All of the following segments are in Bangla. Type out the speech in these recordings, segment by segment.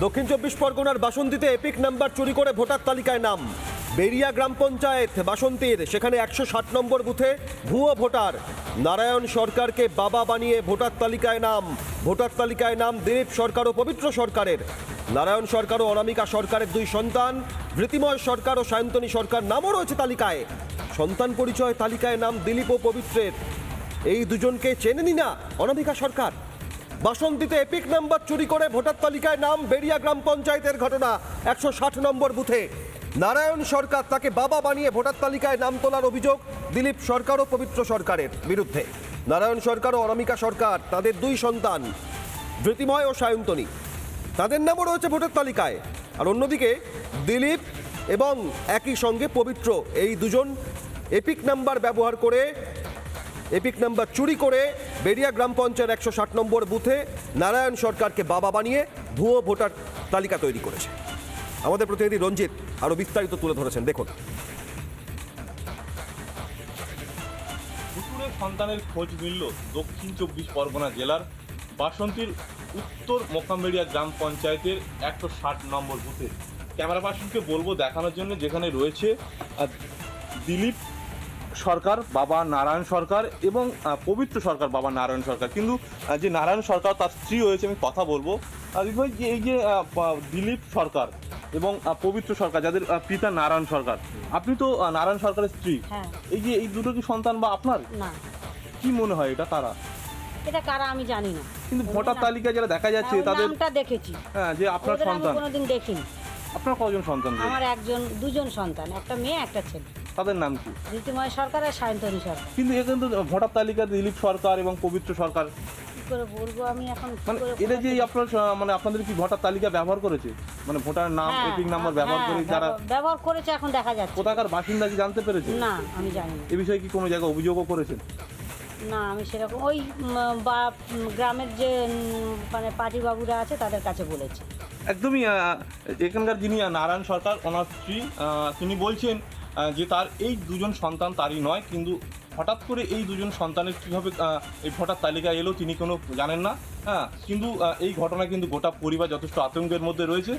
দক্ষিণ চব্বিশ পরগনার বাসন্তীতে এপিক নাম্বার চুরি করে ভোটার তালিকায় নাম। বেরিয়া গ্রাম পঞ্চায়েত বাসন্তীর, সেখানে একশো ষাট নম্বর বুথে ভুয়ো ভোটার। নারায়ণ সরকারকে বাবা বানিয়ে ভোটার তালিকায় নাম। ভোটার তালিকায় নাম দিলীপ সরকার ও পবিত্র সরকারের। নারায়ণ সরকার ও অনামিকা সরকারের দুই সন্তান। ধৃতিময় সরকার ও সায়ন্তনী সরকার নামও রয়েছে তালিকায়। সন্তান পরিচয় তালিকায় নাম দিলীপ ও পবিত্রের। এই দুজনকে চেনেনি না অনামিকা সরকার? বাসন্তীতে এপিক নাম্বার চুরি করে ভোটার তালিকায় নাম বেরিয়া গ্রাম পঞ্চায়েতের ঘটনা, একশো ষাট নম্বর বুথে। নারায়ণ সরকার তাকে বাবা বানিয়ে ভোটার তালিকায় নাম তোলার অভিযোগ দিলীপ সরকার ও পবিত্র সরকারের বিরুদ্ধে। নারায়ণ সরকার ও অনামিকা সরকার, তাদের দুই সন্তান ধৃতিময় ও সায়ন্তনী। তাদের নামও রয়েছে ভোটার তালিকায়। আর অন্যদিকে, দিলীপ এবং একই সঙ্গে পবিত্র এই দুজন এপিক নাম্বার ব্যবহার করে এপিক নাম্বার চুরি করে বেরিয়া গ্রাম পঞ্চায়েত একশো ষাট নম্বর বুথে নারায়ণ সরকারকে বাবা বানিয়ে ভুয়ো ভোটার তালিকা তৈরি করেছে। আমাদের প্রতিনিধি রঞ্জিত আরও বিস্তারিত তুলে ধরেছেন, দেখুন। সন্তানের খোঁজ মিলল দক্ষিণ চব্বিশ পরগনা জেলার বাসন্তীর উত্তর মোকামবেড়িয়া গ্রাম পঞ্চায়েতের একশো ষাট নম্বর বুথে। ক্যামেরা পার্সনকে বলব দেখানোর জন্য যেখানে রয়েছে দিলীপ সরকার বাবা নারায়ণ সরকার এবং পবিত্র সরকার বাবা নারায়ণ সরকার। কিন্তু যে নারায়ণ সরকার তার স্ত্রী হয়েছে আমি কথা বলব। ভাই যে এই যে দিলীপ সরকার এবং পবিত্র সরকার যাদের পিতা নারায়ণ সরকার। আপনি তো নারায়ণ সরকারের স্ত্রী। হ্যাঁ। এই যে এই দুটো কি সন্তান বা আপনার? না। কি মনে হয় এটা তারা? এটা কারা আমি জানি না। কিন্তু ভোটার তালিকায় যারা দেখা যাচ্ছে তাদের নামটা দেখেছি। হ্যাঁ যে আপনার সন্তান। কোনোদিন দেখিনি। আপনার কজন সন্তান? আমার একজন দুজন সন্তান একটা মেয়ে একটা ছেলে। তাদের নাম কি? ঋতুময় সরকার আর সায়ন্তনী সরকার। কিন্তু এখানে তো ভোটার তালিকা দিলীপ সরকার এবং পবিত্র সরকার। কি করে বলব আমি এখন? কি মানে করে এটা যে বলব? আপনার স- মানে আপনাদের কি ভোটার তালিকা ব্যবহার করেছে? মানে ভোটার নাম হ্যাঁ, এপিক নাম্বার ব্যবহার হ্যাঁ, করে যারা ব্যবহার- ব্যবহার করেছে এখন দেখা যাচ্ছে। কোথাকার বাসিন্দা কি জানতে পেরেছে? না আমি জানি না। এ বিষয়ে কি কোনো জায়গায় অভিযোগও করেছেন? না আমি সেরকম ওই উম, বা উম, গ্রামের যে উম, মানে পার্টি বাবুরা আছে তাদের কাছে বলেছি। একদমই এখানকার যিনি নারায়ণ সরকার, ওনার স্ত্রী তিনি বলছেন যে তার এই দুজন সন্তান তারই নয়, কিন্তু হঠাৎ করে এই দুজন সন্তানের কীভাবে এই ভোটার তালিকায় এলো তিনি কোনো জানেন না। হ্যাঁ কিন্তু এই ঘটনা কিন্তু গোটা পরিবার যথেষ্ট আতঙ্কের মধ্যে রয়েছে।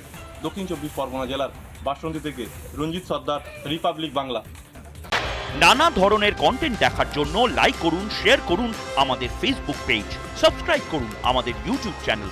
দক্ষিণ চব্বিশ পরগনা জেলার বাসন্তী থেকে রঞ্জিত সর্দার, রিপাবলিক বাংলা। নানা ধরনের কন্টেন্ট দেখার জন্য লাইক করুন শেয়ার করুন আমাদের ফেসবুক পেজ সাবস্ক্রাইব করুন আমাদের ইউটিউব চ্যানেল